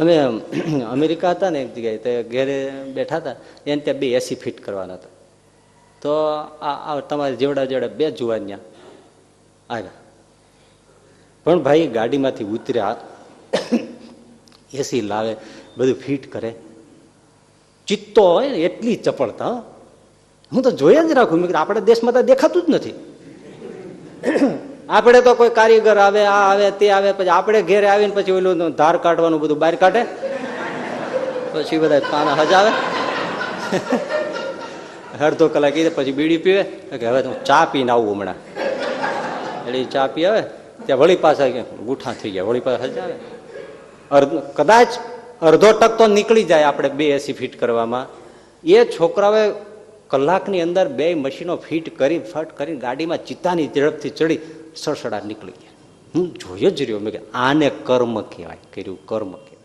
અમે અમેરિકા હતા ને એક જગ્યાએ, તે ઘેરે બેઠા હતા, એને ત્યાં બે એસી ફિટ કરવાના હતા. તો આ તમારે જેવડા જેવડા બે જુવાનિયા આવ્યા. પણ ભાઈ ગાડીમાંથી ઉતર્યા, એસી લાવે, બધું ફિટ કરે. ચિત્તો હોય ને, એટલી ચપળતા, હું. તો જોયા જ રાખું આપણા દેશમાં તો દેખાતું જ નથી. આપણે તો કોઈ કારીગર આવે, આ આવે, તે આવે, પછી આપણે ઘેરે આવીને પછી ઓલું ધાર કાઢવાનું બધું બહાર કાઢે. પછી બધા પાના હજાવે. અડધો કલાક કીધે પછી બીડી પીવે. કે હવે હું ચા પીને આવું હમણાં. એટલે ચા પી આવે, ત્યાં વળી પાછા ગુઠા થઈ ગયા, વળી પાછા હજાવે. અર્ધ, કદાચ અડધો ટક તો નીકળી જાય આપણે બે એસી ફિટ કરવામાં. એ છોકરાઓએ કલાકની અંદર બે મશીનો ફિટ કરી, ફટ કરીને ગાડીમાં ચિત્તાની ઝડપથી ચડી સડસડાટ નીકળી ગયા. હું જોઈ જ રહ્યો, મેં કે આને કર્મ કહેવાય. કર્યું, કર્મ કહેવાય.